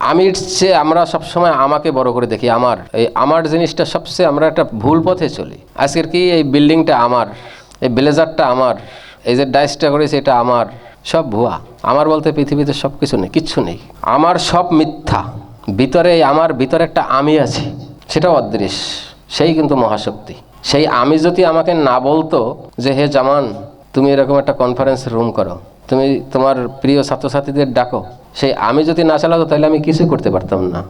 আমির চেয়ে আমরা সবসময় আমাকে বড় করে দেখি, আমার, এই আমার জিনিসটা সবচেয়ে আমরা একটা ভুল পথে চলি। আজকের কি এই বিল্ডিংটা আমার, এই ব্লেজারটা আমার, এই যে ডাইসটা করেছে এটা আমার, সব ভুয়া। আমার বলতে পৃথিবীতে সব কিছু নেই, কিচ্ছু নেই। আমার সব মিথ্যা। ভিতরে, আমার ভিতরে একটা আমি আছে, সেটাও অদৃশ্য। সেই কিন্তু মহাশক্তি। সেই আমি যদি আমাকে না বলতো যে, হে জামান, তুমি এরকম একটা কনফারেন্স রুম করো। তুমি তোমার প্রিয় ছাত্রছাত্রীদের ডাকো। সেই আমি যদি না চালাতো, তাহলে আমি কিছু করতে পারতাম না।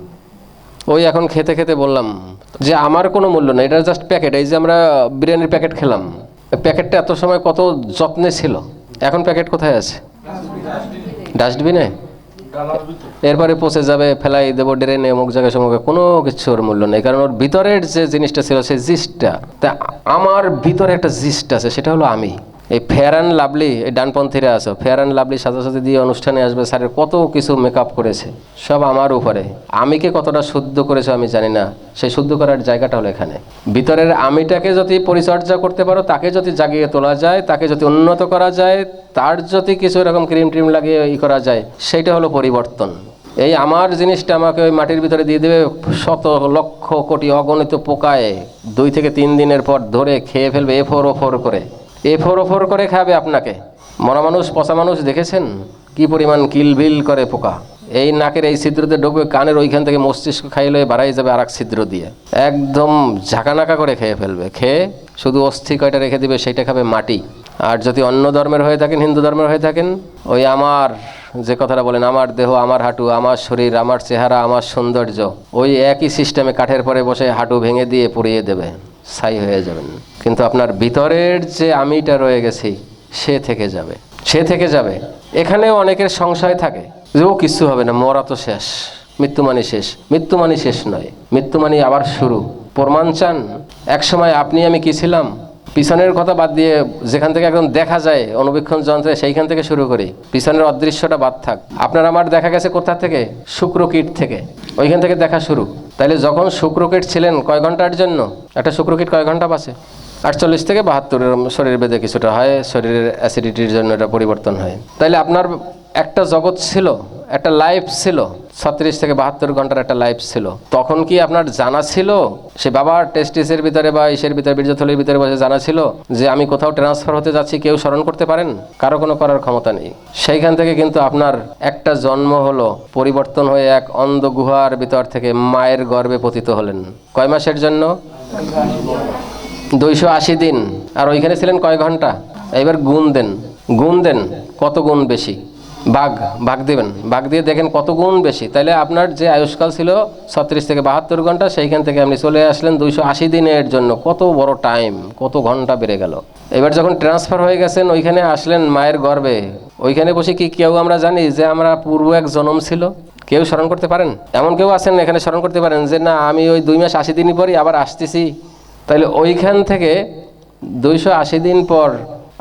ওই এখন খেতে খেতে বললাম যে আমার কোনো মূল্য নেই, এটা জাস্ট প্যাকেট এই যে আমরা বিরিয়ানির প্যাকেট খেলাম। প্যাকেটটা এত সময় কত যত্নে ছিল? এখন প্যাকেট কোথায় আছে? ডাস্টবিনে এরপরে পচে যাবে, ফেলাই দেবো, ড্রেনে, অমুক জায়গায় সমুখে, কোনো কিছুর মূল্য নেই। কারণ ওর ভিতরের যে জিনিসটা ছিল, সেই জিসটা তা আমার ভিতরে একটা জিস্ট আছে, সেটা হলো আমি। এই ফেয়ার অ্যান্ড লাভলি এই ডানপন্থীরা আছো ফেয়ার অ্যান্ড লাভলি সাথে দিয়ে অনুষ্ঠানে আসবে, স্যারের কত কিছু মেকআপ করেছে, সব আমার উপরে। আমিকে কতটা শুদ্ধ করেছে আমি জানি না, সেই শুদ্ধ করার জায়গাটা হলো এখানে। ভিতরের আমিটাকে যদি পরিচর্যা করতে পারো, তাকে যদি জাগিয়ে তোলা যায়, তাকে যদি উন্নত করা যায়, তার যদি কিছু এরকম ক্রিম ট্রিম লাগিয়ে ই করা যায়, সেইটা হলো পরিবর্তন। এই আমার জিনিসটা আমাকে ওই মাটির ভিতরে দিয়ে দেবে, শত লক্ষ কোটি অগণিত পোকায় দুই থেকে তিন দিনের পর ধরে খেয়ে ফেলবে এফোর ওফোর করে। এফোর ওফোর করে খাবে আপনাকে। মরা মানুষ, পচা মানুষ, দেখেছেন? কি পরিমাণ কিলবিল করে পোকা। এই নাকের এই ছিদ্রতে ঢুকবে, কানের ওইখান থেকে মস্তিষ্ক খাইলে বাড়াই যাবে আর এক ছিদ্র দিয়ে। একদম ঝাঁকানাকা করে খেয়ে ফেলবে। খেয়ে শুধু অস্থি কয়টা রেখে দিবে সেটা খাবে মাটি। আর যদি অন্য ধর্মের হয়ে থাকেন, হিন্দু ধর্মের হয়ে থাকেন, ওই আমার যে কথাটা বলেন, আমার দেহ, আমার হাঁটু, আমার শরীর, আমার চেহারা, আমার সৌন্দর্য, ওই একই সিস্টেমে কাঠের পরে বসে হাঁটু ভেঙে দিয়ে পুড়িয়ে দেবে। ছাই হয়ে যাবেন। কিন্তু আপনার ভিতরের যে আমিটা রয়ে গেছি, সে থেকে যাবে। সে থেকে যাবে। এখানেও অনেকের সংশয় থাকে যে, ও, কিছু হবে না, মরা তো শেষ। মৃত্যু মানে শেষ। মৃত্যু মানে শেষ নয়। মৃত্যু মানে আবার শুরু। প্রমাণ চান এক সময় আপনি আমি কি ছিলাম? পিছনের কথা বাদ দিয়ে যেখান থেকে একদম দেখা যায় অনুবীক্ষণ যন্ত্রে সেইখান থেকে শুরু করি। পিছনের অদৃশ্যটা বাদ থাক। আপনার আমার দেখা গেছে কোথা থেকে? শুক্রকীট থেকে। ওইখান থেকে দেখা শুরু। তাইলে যখন শুক্রকীট ছিলেন কয় ঘণ্টার জন্য? একটা শুক্রকীট কয় ঘণ্টা বাসে আটচল্লিশ থেকে বাহাত্তর শরীর বেঁধে কিছুটা হয়, শরীরের অ্যাসিডিটির জন্য এটা পরিবর্তন হয়। তাইলে আপনার একটা জগৎ ছিল একটা লাইফ ছিল, ছত্রিশ থেকে বাহাত্তর ঘণ্টার একটা লাইফ ছিল। তখন কি আপনার জানা ছিল? সে বাবার টেস্টিসের ভিতরে বা ইসের ভিতরে, বীর্যথলির ভিতরে বসে জানা ছিল যে আমি কোথাও ট্রান্সফার হতে যাচ্ছি, কেউ স্মরণ করতে পারেন? কারও কোনো করার ক্ষমতা নেই। সেইখান থেকে কিন্তু আপনার একটা জন্ম হলো, পরিবর্তন হয়ে এক অন্ধ গুহার ভিতর থেকে মায়ের গর্ভে পতিত হলেন। কয় মাসের জন্য? দুইশো আশি দিন। আর ওইখানে ছিলেন কয় ঘণ্টা? এবার গুণ দেন। গুণ দেন, কত গুণ বেশি? ভাগ ভাগ দেবেন। ভাগ দিয়ে দেখেন কত গুণ বেশি। তাহলে আপনার যে আয়ুষ্কাল ছিল ছত্রিশ থেকে বাহাত্তর ঘণ্টা, সেইখান থেকে আপনি চলে আসলেন দুইশো আশি দিনের জন্য। কত বড় টাইম কত ঘণ্টা বেড়ে গেল। এবার যখন ট্রান্সফার হয়ে গেছেন, ওইখানে আসলেন মায়ের গর্ভে। ওইখানে বসে কি কেউ আমরা জানি যে আমরা পূর্ব এক জনম ছিল? কেউ স্মরণ করতে পারেন? এমন কেউ আছেন এখানে স্মরণ করতে পারেন যে, না, আমি ওই দুই মাস আশি দিনই পরই আবার আসতেছি। তাহলে ওইখান থেকে দুইশো আশি দিন পর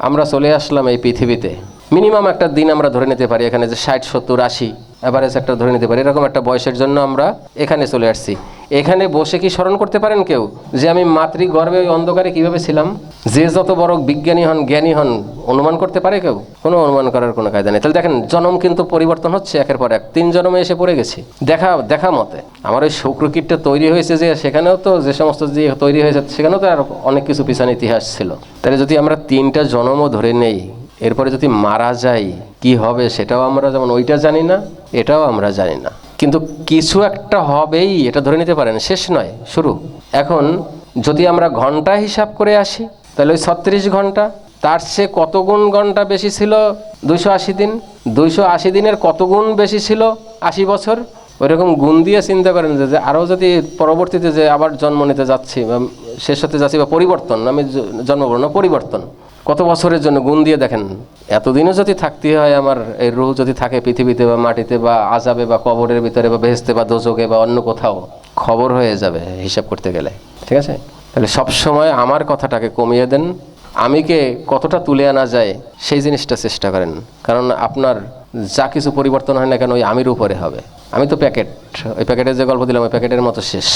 আমরা চলে আসলাম এই পৃথিবীতে। মিনিমাম একটা দিন আমরা ধরে নিতে পারি, এখানে যে ষাট, সত্তর, আশি অ্যাভারেজ একটা ধরে নিতে পারি, এরকম একটা বয়সের জন্য আমরা এখানে চলে আসছি। এখানে বসে কি স্মরণ করতে পারেন কেউ? যে আমি মাতৃ গর্ভে ওই অন্ধকারে কীভাবে ছিলাম? যে যত বড় বিজ্ঞানী হন, জ্ঞানী হন, অনুমান করতে পারে কেউ? কোনো অনুমান করার কোনো কায়দা নেই। তাহলে দেখেন, জনম কিন্তু পরিবর্তন হচ্ছে একের পর এক। তিন জন্মে এসে পড়ে গেছি। দেখা দেখা মতে, আমার ওই শুক্রকীটটা তৈরি হয়েছে যে সেখানেও তো যে সমস্ত যে তৈরি হয়েছে, সেখানেও তো আর অনেক কিছু পিছনে ইতিহাস ছিল। তাহলে যদি আমরা তিনটা জন্মও ধরে নেই এরপরে যদি মারা যাই কি হবে সেটাও আমরা যেমন ওইটা জানি না, এটাও আমরা জানি না। কিন্তু কিছু একটা হবেই, এটা ধরে নিতে পারেন, শেষ নয়, শুরু। এখন যদি আমরা ঘণ্টা হিসাব করে আসি, তাহলে ওই ছত্রিশ ঘণ্টা, তার চেয়ে কত গুণ ঘণ্টা বেশি ছিল দুইশো আশি দিন? দুইশো আশি দিনের কত গুণ বেশি ছিল আশি বছর? ওইরকম গুণ দিয়ে চিন্তা করেন যে আরও যদি পরবর্তীতে যে আবার জন্ম নিতে যাচ্ছি, বা শেষ হতে যাচ্ছি, বা পরিবর্তন, আমি জন্মগ্রহণ, পরিবর্তন। কত বছরের জন্য গুণ দিয়ে দেখেন, এতদিনও যদি থাকতে হয় আমার এই রুহ যদি থাকে পৃথিবীতে বা মাটিতে বা আজাবে বা কবরের ভিতরে বা বেহেস্তে বা দোজকে বা অন্য কোথাও, খবর হয়ে যাবে হিসাব করতে গেলে, ঠিক আছে? তাহলে সব সময় আমার কথাটাকে কমিয়ে দেন, আমিকে কতটা তুলে আনা যায় সেই জিনিসটা চেষ্টা করেন, কারণ আপনার যা কিছু পরিবর্তন হয় না কেন ওই আমির উপরে হবে। আমি তো প্যাকেট, ওই প্যাকেটের যে গল্প দিলাম, ওই প্যাকেটের মতো শেষ।